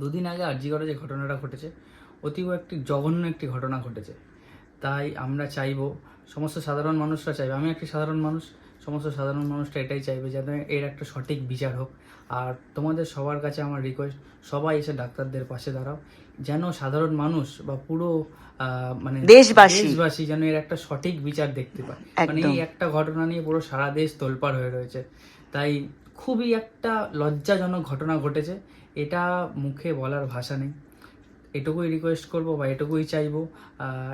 দুদিন আগে আরজিগড়ে যে ঘটনাটা ঘটেছে অতীব একটি জঘন্য একটি ঘটনা ঘটেছে। তাই আমরা চাইব সমস্ত সাধারণ মানুষরা চাইবে আমি একটি সাধারণ মানুষ সমস্ত সাধারণ মানুষরা এটাই চাইবে যাতে এর একটা সঠিক বিচার হোক। আর তোমাদের সবার কাছে আমার রিকোয়েস্ট সবাই এসে ডাক্তারদের পাশে দাঁড়াও যেন সাধারণ মানুষ বা পুরো মানে দেশবাসী। দেশবাসী যেন এর একটা সঠিক বিচার দেখতে পায়। মানে এই একটা ঘটনা নিয়ে পুরো সারা দেশ তোলপাড় হয়ে রয়েছে। তাই খুবই একটা লজ্জাজনক ঘটনা ঘটেছে। এটা মুখে বলার ভাষা নেই। এটুকুই রিকোয়েস্ট করব বা এটুকুই চাইব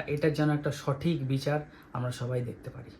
এটার যেন একটা সঠিক বিচার আমরা সবাই দেখতে পারি।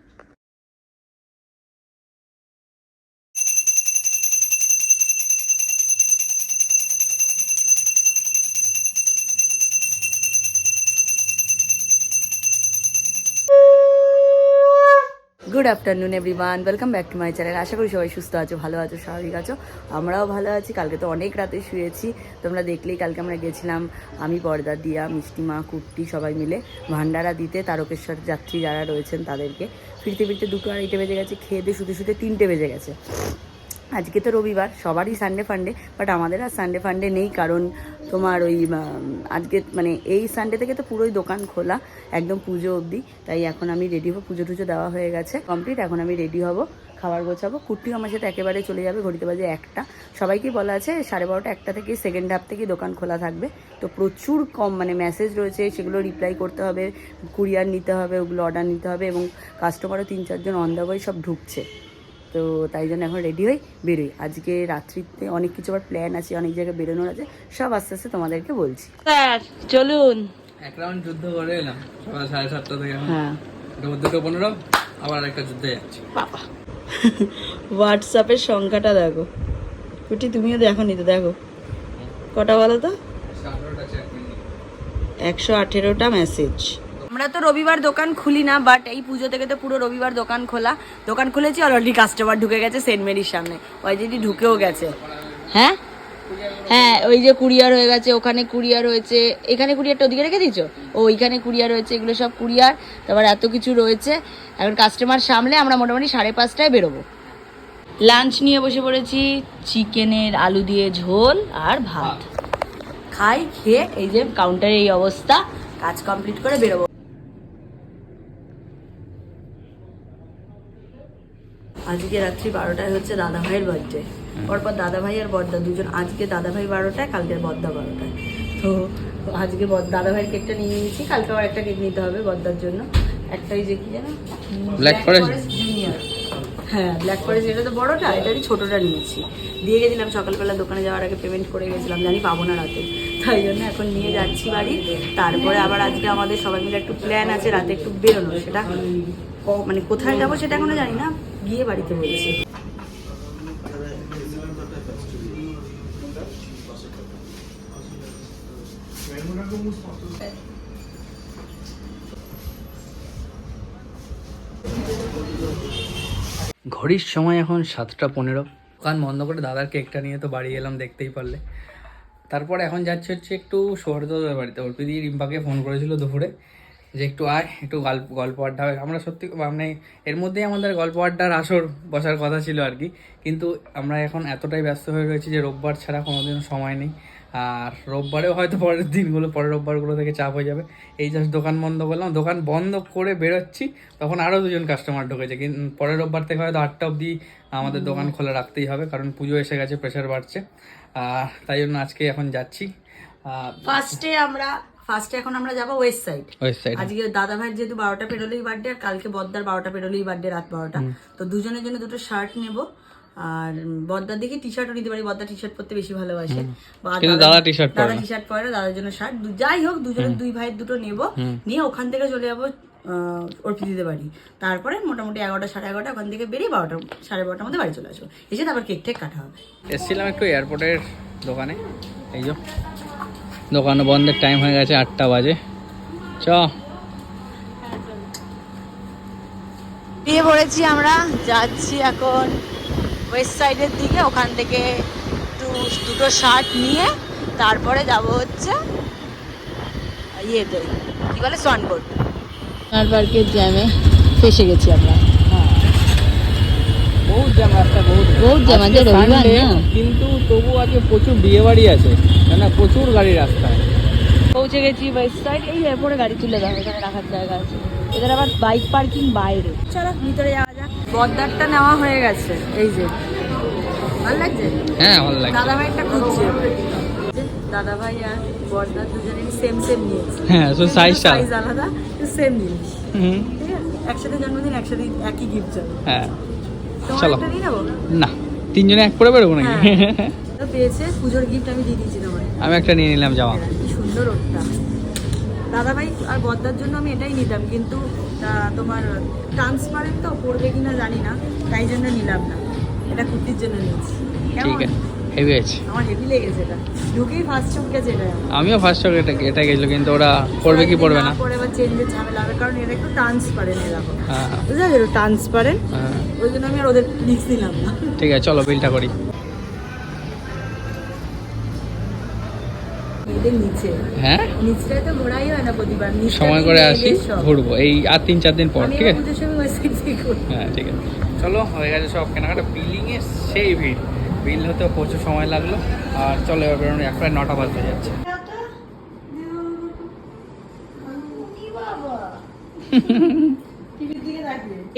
Good afternoon everyone welcome back to my channel আশা করি সবাই সুস্থ আছো, ভালো আছো, স্বাভাবিক আছো। আমরাও ভালো আছি। কালকে তো অনেক রাতে শুয়েছি। তোমরা দেখলেই কালকে আমরা গেছিলাম, আমি, পর্দা, দিয়া মিষ্টিমা কুর্তি সবাই মিলে ভান্ডারা দিতে, তারকেশ্বর যাত্রী যারা রয়েছেন তাদেরকে। ফিরতে ফিরতে দুটো আড়াইটে বেজে গেছে, খেয়ে দিয়ে শুতে শুতে তিনটে বেজে গেছে। আজকে তো রবিবার, সবারই সানডে ফান্ডে বাট আমাদের আর সানডে ফান্ডে নেই কারণ তোমার ওই আজকে মানে এই সানডে থেকে তো পুরোই দোকান খোলা, একদম পুজো অবধি, তাই এখন আমি রেডি হব, পুজো টুজো দেওয়া হয়ে গেছে কমপ্লিট এখন আমি রেডি হব, খাবার গোছাবো কুর্তি আমার সাথে একেবারে চলে যাবে, ঘড়িতে বাজে একটা, সবাইকেই বলা আছে সাড়ে বারোটা একটা থেকে সেকেন্ড হাফ থেকে দোকান খোলা থাকবে, তো প্রচুর কম মানে মেসেজ রয়েছে, সেগুলো রিপ্লাই করতে হবে কুরিয়ার নিতে হবে, ওগুলো অর্ডার নিতে হবে, এবং কাস্টমারও তিন চারজন অন দ্য সব ঢুকছে। তো তাই জন্য এখন রেডি হই বেরোই। আজকে রাত্রিতে অনেক কিছু আবার প্ল্যান আছে অনেক জায়গায় বেরোনোর আছে সব আস্তে আস্তে তোমাদেরকে বলছি। স্যার চলুন। এক রাউন্ড যুদ্ধ করে এলাম সকাল সাড়ে সাতটা থেকে হ্যাঁ। দুটো পনেরো আবার একটা যুদ্ধে যাচ্ছি। বাবা। হোয়াটসঅ্যাপের সংখ্যাটা দেখো। কুটি তুমিও দেখো নি তো দেখো। কটা বলো তো? একশো আঠেরোটা মেসেজ আমরা তো রবিবার দোকান খুলি না বাট এই পুজো থেকে তো পুরো রবিবার দোকান খোলা। দোকান খুলেছি অলরেডি কাস্টমার ঢুকে গেছে সেন্ট মেরির সামনে। ওই অলরেডি ঢুকেও গেছে। হ্যাঁ? হ্যাঁ ওই যে কুরিয়ার হয়ে গেছে ওখানে কুরিয়ার হয়েছে। এখানে কুরিয়ারটা ওদিকে রেখে দিয়েছ? ও ওইখানে কুরিয়ার হয়েছে এগুলো সব কুরিয়ার। তারপর এত কিছু রয়েছে। এখন কাস্টমার সামলে আমরা মোটামুটি সাড়ে পাঁচটায় বেরোবো। লাঞ্চ নিয়ে বসে পড়েছি চিকেনের আলু দিয়ে ঝোল আর ভাত। খাই খেয়ে এই যে কাউন্টারে এই অবস্থা। কাজ কমপ্লিট করে বেরোবো। আজকে রাত্রি বারোটায় হচ্ছে দাদা ভাইয়ের বার্থডে পরপর দাদা ভাই আর বর্দা দুজন আজকে দাদা ভাই বারোটায় কালকে বর্দা বারোটায়। তো আজকে দাদা ভাইয়ের কেকটা নিয়ে নিয়েছি কালকে আবার একটা কেক নিতে হবে বর্দার জন্য। একটাই যে কি জানো Forest? জুনিয়র হ্যাঁ ব্ল্যাক ফরেস্ট এটা তো বড়টা আমি ছোটোটা নিয়েছি। দিয়ে গেছিলাম সকালবেলা দোকানে যাওয়ার আগে পেমেন্ট করে গেছিলাম জানি পাবো না রাতে। তাই জন্য এখন নিয়ে যাচ্ছি বাড়ি। তারপরে আবার আজকে আমাদের সবাই মিলে একটু প্ল্যান আছে রাতে একটু বেরোনো সেটা ক- মানে কোথায় যাব সেটা এখনও জানি না। গিয়ে বাড়িতে বলছি। ঘড়ির সময় এখন সাতটা পনেরো। দোকান বন্ধ করে দাদার কেকটা নিয়ে তো বাড়ি এলাম, দেখতেই পারলে। তারপর এখন যাচ্ছে হচ্ছে একটু সৌরদদের বাড়িতে। অর্পিদি রিম্পাকে ফোন করেছিল দুপুরে। যে একটু আয় একটু গল্প গল্প আড্ডা হবে আমরা সত্যি মানে এর মধ্যেই আমাদের গল্প আড্ডার আসর বসার কথা ছিল আর কি। কিন্তু আমরা এখন এতটাই ব্যস্ত হয়ে রয়েছি যে রোববার ছাড়া কোনোদিনও সময় নেই। আর রোববারেও হয়তো পরের দিনগুলো পরের রোববারগুলো থেকে চাপ হয়ে যাবে। এই জাস্ট দোকান বন্ধ করলাম। দোকান বন্ধ করে বেরোচ্ছি তখন আরও দুজন কাস্টমার ঢুকেছে। কিন্তু পরের রোববার থেকে হয়তো আটটা অবধি আমাদের দোকান খোলা রাখতেই হবে কারণ পুজো এসে গেছে প্রেশার বাড়ছে। তাই জন্য আজকে এখন যাচ্ছি। ফার্স্টে আমরা ফার্স্টে এখন আমরা যাব ওয়েস্ট সাইড আজকে দাদা ভাইয়ের যেহেতু বারোটা পেরোলেই বার্থডে আর কালকে বদ্দার বারোটা পেরোলেই বার্থডে রাত বারোটা। তো দুজনের জন্য দুটো শার্ট নেব। আর বদ্দার দেখি টি শার্টও নিতে পারি বদ্দা টি শার্ট পরতে বেশি ভালোবাসে। দাদা t-shirt পরে দাদা টি শার্ট পরে দাদার জন্য শার্ট যাই হোক দুজনের দুই ভাইয়ের দুটো নেব। নিয়ে ওখান থেকে চলে যাব অর্পিদিতে বাড়ি। তারপরে মোটামুটি এগারোটা সাড়ে এগারোটা ওখান থেকে বেরিয়ে বারোটা সাড়ে বারোটার মধ্যে বাড়ি চলে আসব। এসে তারপর কেক টেক কাটা হবে। এসেছিলাম একটু এয়ারপোর্টের দোকানে। এই যে দোকান বন্ধের টাইম হয়ে গেছে আটটা বাজে। চ। বেরিয়ে পড়েছি আমরা যাচ্ছি এখন ওয়েস্ট সাইডের দিকে ওখান থেকে একটু দুটো শার্ট নিয়ে তারপরে যাব হচ্ছে ইয়েতে কি বলে সনবোর্ড পার্কের জ্যামে ফেসে গেছি আমরা। বহুত জ্যাম রাস্তা বহুত বহুত জ্যাম, আজকে আজকে রবিবার না? কিন্তু তবু আজকে প্রচুর বিয়ে বাড়ি আছে। না প্রচুর গাড়ি রাস্তায়। পৌঁছে গেছি ওয়েস্ট সাইড এই এরপরে গাড়ি তুলে দাও এখানে রাখার জায়গা আছে। এদের আবার বাইক পার্কিং বাইরে। চলো ভিতরে যাওয়া যাক। বদারটা নেওয়া হয়ে গেছে এই যে। ভালো লাগছে? হ্যাঁ ভালো দাদা ভাইটা খুঁজছে দাদা ভাই আর বর্দার দুজনেরই সেম সেম নিয়েছে হ্যাঁ তো সাইজটা সাইজ আলাদা। সেম জিনিস। হুম। ঠিক আছে? একসাথে জন্মদিন একসাথে একই গিফট যাবে হ্যাঁ। চলো। না তিনজনে এক করে বেরোবো নাকি? হ্যাঁ। পেয়েছে পুজোর গিফট আমি দিয়ে দিয়েছি আমি একটা নিয়ে নিলাম জামা কি সুন্দর ওটা দাদা ভাই আর বদ্দার জন্য আমি এটাই নিতাম কিন্তু তোমার ট্রান্সপারেন্ট তো পড়বে কিনা জানি না তাই জন্য নিলাম না। এটা কুর্তির জন্য নিয়েছি? ঠিক আছে। হেভি আছে। আমার হেভি লেগেছে এটা। ঢুকেই ফার্স্ট চমকেছে এটা আমিও ফার্স্ট এটা এটা গেছিল কিন্তু ওরা পড়বে কি পড়বে না আবার চেঞ্জের ঝামেলা হবে কারণ এটা একটু ট্রান্সপারেন্ট এরকম হ্যাঁ। ট্রান্সপারেন্ট হ্যাঁ। ওই জন্য আমি আর ওদের লিক্স দিলাম না। ঠিক আছে চলো বিলটা করি। হ্যাঁ? সময় করে আসি ঘুরবো। এই আর তিন চার দিন পর ঠিক আছে। হ্যাঁ ঠিক আছে। চলো হয়ে গেছে সব কেনাকাটা। বিলিং এ সেই ভিড়। বিল হতে প্রচুর সময় লাগল। আর চলো এবার বেরোনো এক প্রায় নটা বাজতে যাচ্ছে।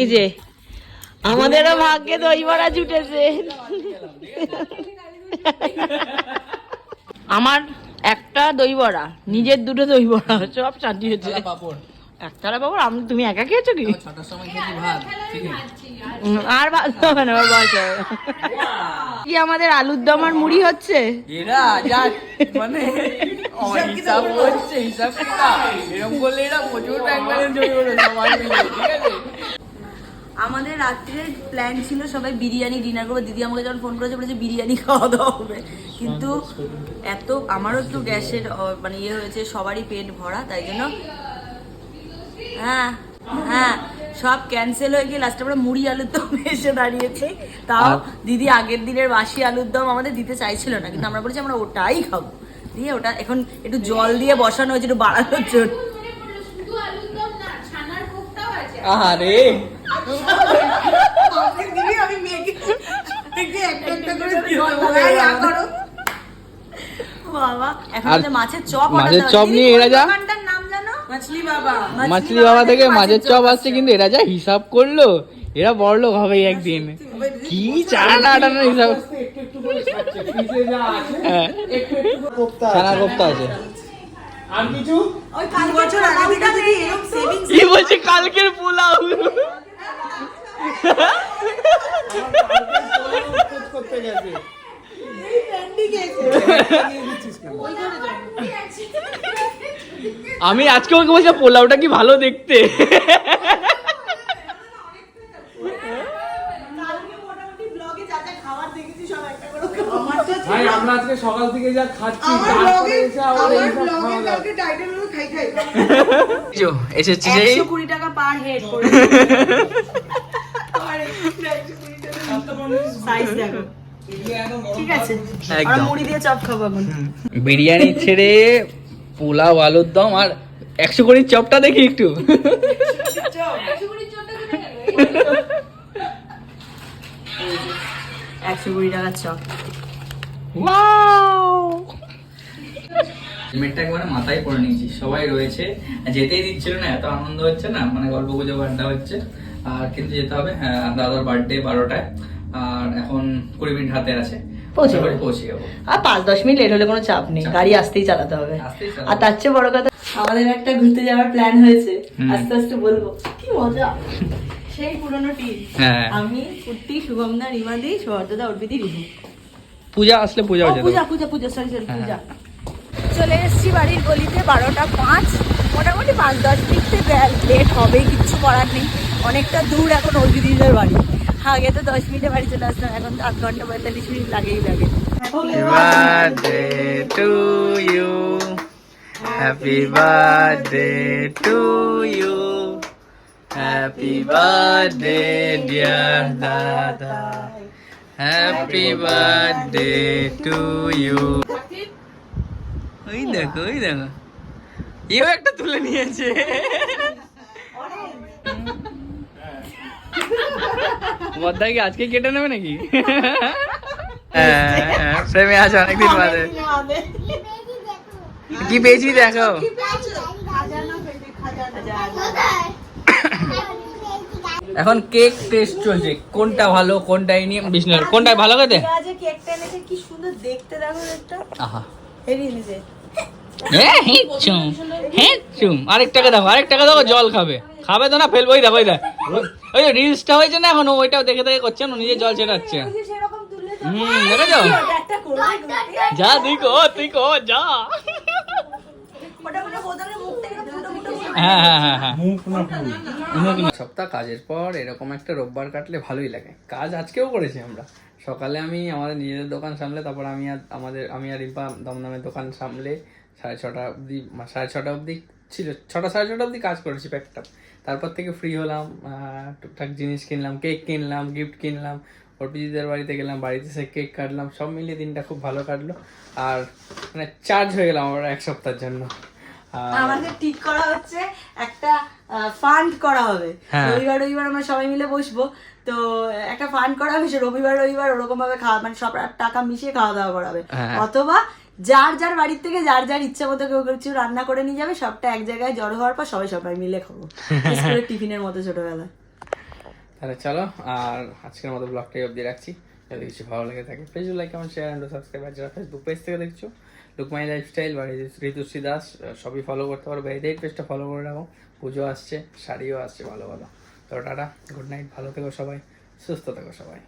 এই যে আমাদেরও ভাগ্যে দই বড়া জুটেছে। আমার একটা দই বড়া নিজের দুটো দই বড়া সব শান্তি হয়েছে একতলা বাবু আমি তুমি একা খেয়েছো কি? আর ভাত হবে না বয়স কি আমাদের আলুর দম আর মুড়ি হচ্ছে? এরা মানে হিসাব করছে হিসাব এরকম করলে এরা প্রচুর ব্যাংক ব্যালেন্স জমে ওঠে সবাই ঠিক আছে? আমাদের রাত্রে প্ল্যান ছিল সবাই বিরিয়ানি ডিনার করব। দিদি আমাকে যখন ফোন করেছে বলেছে বিরিয়ানি খাওয়া দাওয়া হবে। কিন্তু এত আমারও একটু গ্যাসের মানে ইয়ে হয়েছে সবারই পেট ভরা তাই জন্য হ্যাঁ হ্যাঁ সব ক্যান্সেল হয়ে গিয়ে লাস্টে আমরা মুড়ি আলুর দম এসে দাঁড়িয়েছি। তাও দিদি আগের দিনের বাসি আলুর দম আমাদের দিতে চাইছিল না কিন্তু আমরা বলেছি আমরা ওটাই খাব। দিয়ে ওটা এখন একটু জল দিয়ে বসানো হয়েছে একটু বাড়ানোর জন্য। আরে বাবা এখন মাছের চপ মাছের চপ নিয়ে এরা যা? মাছলি বাবা থেকে মাছের চপ আসছে কিন্তু এরা যা হিসাব করল এরা বড়লোক হবে একদিন। কি চানা আটানোর হিসাব হ্যাঁ। চানা কোপ্তা আছে। কি বলছে কালকের পোলাও? আমি আজকে ওকে বলছি পোলাওটা কি ভালো দেখতে? ভাই আমরা আজকে সকাল থেকে যা খাচ্ছি। এসেছি কুড়ি টাকা পার হেড করে। ঠিক আছে। একদম। মুড়ি দিয়ে চপ খাব এখন। বিরিয়ানি ছেড়ে পোলাও আলুর দম আর একশো কোটির চপটা দেখি একটু। একশো কুড়ি টাকার চপ। হেলমেটটা একবারে মাথায় পরে নিয়েছি। সবাই রয়েছে। যেতেই দিচ্ছিল না এত আনন্দ হচ্ছে না? মানে গল্প গুজব আড্ডা হচ্ছে। আর কিন্তু যেতে হবে হ্যাঁ দাদার বার্থডে বারোটায়। আর এখন কুড়ি মিনিট হাতে আছে। পৌঁছে যাব। পৌঁছে যাব। আর পাঁচ দশ মিনিট লেট হলে কোনো চাপ নেই গাড়ি আসতেই চালাতে হবে। আর তার চেয়ে বড় কথা আমাদের একটা ঘুরতে যাওয়ার প্ল্যান হয়েছে। আস্তে আস্তে বলব। কি মজা। সেই পুরনো টিম হ্যাঁ। আমি কুর্তি শুভমদা রিমাদি সৌর্যদা অর্পিদি রিভু। পূজা আসলে পূজা পূজা পূজা পূজা সরি সরি হ্যাঁ। পূজা। চলে এসেছি বাড়ির গলিতে বারোটা পাঁচ। মোটামুটি পাঁচ দশ মিনিটে লেট হবেই কিচ্ছু করার নেই। অনেকটা দূর এখন অর্পিদিদের বাড়ি। আগে তো দশ মিনিটে বাড়ি চলে আসতাম এখন ঘণ্টা পঁয়তাল্লিশ মিনিট লাগেই লাগে। Happy birthday to you happy birthday dear দাদা হ্যাপি বার্থডে টু ইউ ওই দেখো ওই দেখো। এও একটা তুলে নিয়েছে। বদ্দাই কি আজকে কেটে নেবে নাকি? হ্যাঁ প্রেমে আছে অনেকদিন বাদে। কি পেয়েছি দেখো? এখন কেক টেস্ট চলছে। কোনটা ভালো কোনটাই নিয়ে বিষ্ণু কোনটা ভালো খেতে? আজকে কেকটা এনেছে কি সুন্দর দেখতে দেখো একটা। আহা। হেভি এনেছে। হ্যাঁ হিচুম হিচুম আরেকটাকে দেখো আরেকটাকে দেখো জল খাবে। খাবে তো না ফেলব ওই দেখো ওই রিলসটা হয়েছে না এখন ওইটাও দেখে দেখে করছে না নিজে জল ছেটাচ্ছে সেরকম তুললে তো হুম দেখেছ? যা তুই কো তুই কো যা। মানে হ্যাঁ হ্যাঁ হ্যাঁ হ্যাঁ। সপ্তাহ কাজের পর এরকম একটা রোববার কাটলে ভালোই লাগে। কাজ আজকেও করেছি আমরা। সকালে আমি আমাদের নিজেদের দোকান সামলে তারপর আমি আর আমাদের আমি আর রিম্পা দমদমের দোকান সামলে সাড়ে ছটা অবধি সাড়ে ছটা অবধি ছিল ছটা সাড়ে ছটা অবধি কাজ করেছি প্যাকটা তারপর থেকে ফ্রি হলাম টুকটাক জিনিস কিনলাম কেক কিনলাম গিফট কিনলাম অর্পিজিদের বাড়িতে গেলাম বাড়িতে সে কেক কাটলাম সব মিলিয়ে দিনটা খুব ভালো কাটলো। আর মানে চার্জ হয়ে গেলাম আমরা এক সপ্তাহের জন্য। আমাদের ঠিক করা হচ্ছে একটা ফান্ড করা হবে। হ্যাঁ। রবিবার রবিবার আমরা সবাই মিলে বসবো। তো একটা ফান্ড করা হবে রবিবার রবিবার ওরকম ভাবে খাওয়া মানে সব টাকা মিশিয়ে খাওয়া দাওয়া করা হবে হ্যাঁ। অথবা যার যার বাড়ির থেকে যার যার ইচ্ছা মতো কেউ কিছু রান্না করে নিয়ে যাবে সবটা এক জায়গায় জড়ো হওয়ার পর সবাই সবাই মিলে খাব। স্কুলের টিফিনের মতো ছোটবেলায়। তাহলে চলো আর আজকের মতো ব্লগটাই অবধি রাখছি। যদি কিছু ভালো লেগে থাকে please like comment share and subscribe আর যারা ফেসবুক পেজ থেকে দেখছ লুকমাই লাইফস্টাইল বা ঋতুশ্রী দাস সবই ফলো করতে পারো। এই পেজটা ফলো করে রাখো পুজো আসছে শাড়িও আসছে ভালো ভালো। তো টাটা গুড নাইট ভালো থেকো সবাই সুস্থ থেকো সবাই।